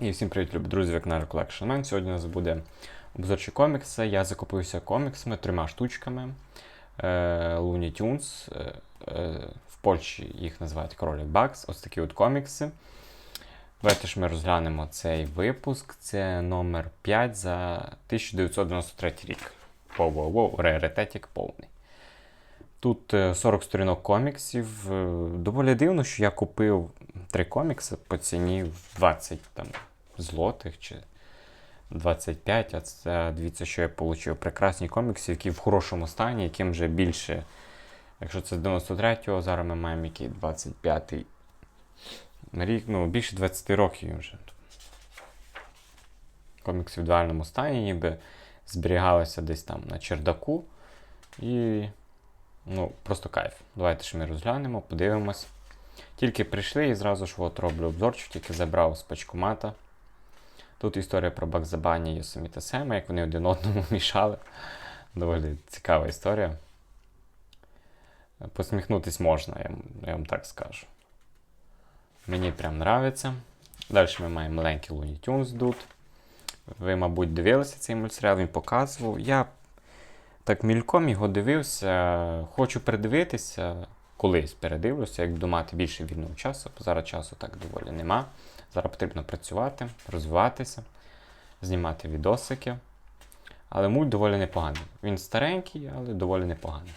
І всім привіт, любі друзі, як на Collection Man. Сьогодні у нас буде обзорчі комікси. Я закупився коміксами трьома штучками. Е, Looney Tunes. Е, е, в Польщі їх називають Кролик Бакс. Ось такі от комікси. Давайте ж ми розглянемо цей випуск. Це номер 5 за 1993 рік. Воу-воу-воу, раритетик повний. Тут е, 40 сторінок коміксів. Е, Доволі дивно, що я купив три комікси по ціні в 20 там, злотих чи 25. А це дивіться, що я отримав. Прекрасні комікси, які в хорошому стані, яким вже більше. Якщо це з 93-го, зараз ми маємо який 25-й рік, ну, більше 20 років вже. Комікси в ідеальному стані, ніби зберігалися десь там на чердаку. І Ну, просто кайф. Давайте ж ми розглянемо, подивимось. Тільки прийшли і зразу ж от роблю обзорчик, тільки забрав з пачкомата. Тут історія про Бакзабані і Соміта Сема, як вони один одному мішали. Доволі цікава історія. Посміхнутись можна, я, я вам так скажу. Мені прям нравиться. Далі ми маємо маленький Looney Tunes тут. Ви, мабуть, дивилися цей мультсеріал, він показував. Я так мільком його дивився. Хочу передивитися, колись передивлюся, як буду мати більше вільного часу, бо зараз часу так доволі нема. Зараз потрібно працювати, розвиватися, знімати відосики. Але мульт доволі непоганий. Він старенький, але доволі непоганий.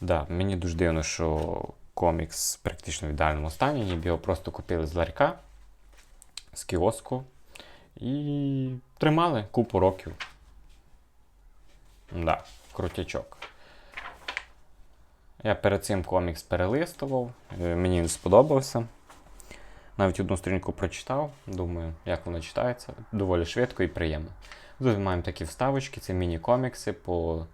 Да, мені дуже дивно, що комікс практично в ідеальному стані, ніби його просто купили з ларька, з кіоску і тримали купу років. Да, крутячок. Я перед цим комікс перелистував, е, мені він сподобався. Навіть одну сторінку прочитав, думаю, як воно читається. Доволі швидко і приємно. Тут маємо такі вставочки, це міні-комікси по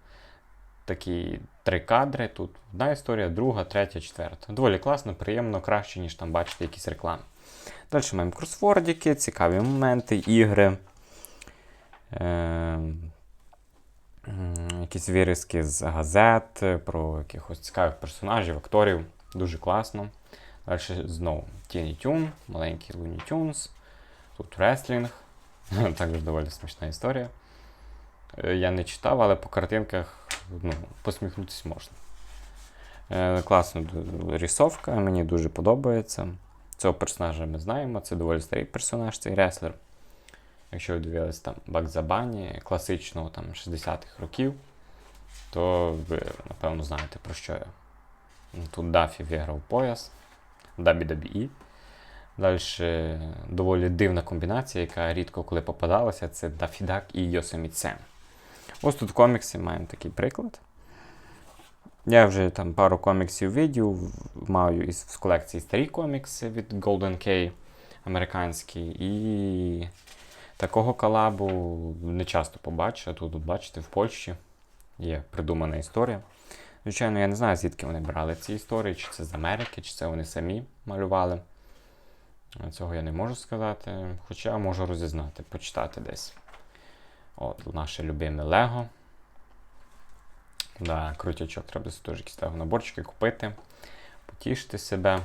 такі три кадри. Тут одна історія, друга, третя, четверта. Доволі класно, приємно, краще, ніж там бачити якісь реклами. Далі маємо кросвордики, цікаві моменти, ігри. М, якісь вирізки з газет е, про якихось цікавих персонажів, акторів. Дуже класно. Далі знову Тіні Тюн, маленький Looney Tunes. Тут реслінг. Також доволі смішна історія. Е, Я не читав, але по картинках ну, посміхнутися можна. Е, Класна рисовка, мені дуже подобається. Цього персонажа ми знаємо, це доволі старий персонаж, цей реслер. Якщо ви дивились там Бакзабані класичного там 60-х років, то ви, напевно, знаєте про що я. Тут Дафі виграв пояс WWE. Далі доволі дивна комбінація, яка рідко коли попадалася, це Дафідак і Йосеміт Сем. Ось тут в коміксі маємо такий приклад. Я вже там пару коміксів видів, маю із в колекції старі комікси від Golden K американські. І такого колабу не часто побачу. Тут, бачите, в Польщі є придумана історія. Звичайно, я не знаю, звідки вони брали ці історії, чи це з Америки, чи це вони самі малювали. Цього я не можу сказати, хоча можу розізнати, почитати десь. От, наше любиме Лего. Да, крутячок, треба теж якісь наборчики купити, потішити себе.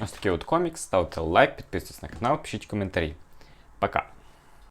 Ось такий от комікс. Ставте лайк, підписуйтесь на канал, пишіть коментарі. Пока!